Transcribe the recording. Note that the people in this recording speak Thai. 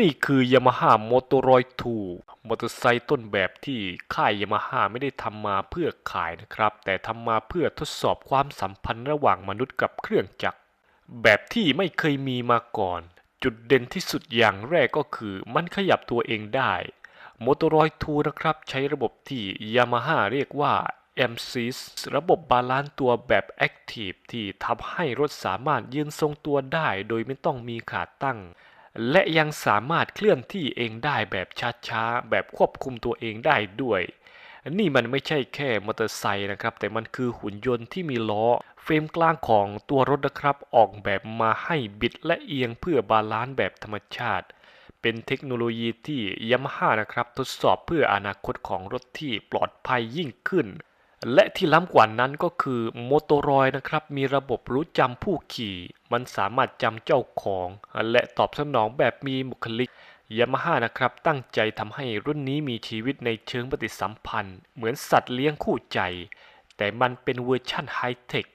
นี่คือ Yamaha Motoroid 2มอเตอร์ไซค์ต้นแบบที่ค่าย Yamaha ไม่ได้ทำมาเพื่อขายนะครับ แต่ทำมาเพื่อทดสอบความสัมพันธ์ระหว่างมนุษย์กับเครื่องจักร แบบที่ไม่เคยมีมาก่อน จุดเด่นที่สุดอย่างแรกก็คือมันขยับตัวเองได้ Motoroid 2นะครับใช้ระบบที่ Yamaha เรียกว่า MSIS ระบบบาลานซ์ตัวแบบ Active ที่ทำให้รถสามารถยืนทรงตัวได้ โดยไม่ต้องมีขาตั้ง และยังสามารถเคลื่อนที่เองได้แบบช้าๆ แบบควบคุมตัวเองได้ด้วย นี่มันไม่ใช่แค่มอเตอร์ไซค์นะครับ แต่มันคือหุ่นยนต์ที่มีล้อ เฟรมกลางของตัวรถนะครับ ออกแบบมาให้บิดและเอียงเพื่อบาลานซ์แบบธรรมชาติ เป็นเทคโนโลยีที่ยามาฮ่านะครับ ทดสอบเพื่ออนาคตของรถที่ปลอดภัยยิ่งขึ้น และที่ล้ำกว่านั้นก็คือโมโตรอยนะครับ มีระบบรู้จำผู้ขี่ มันสามารถจำเจ้าของ และตอบสนองแบบมีบุคลิกยามาฮ่านะครับ ตั้งใจทำให้รุ่นนี้มีชีวิตในเชิงปฏิสัมพันธ์ เหมือนสัตว์เลี้ยงคู่ใจ แต่มันเป็นเวอร์ชั่นไฮเทค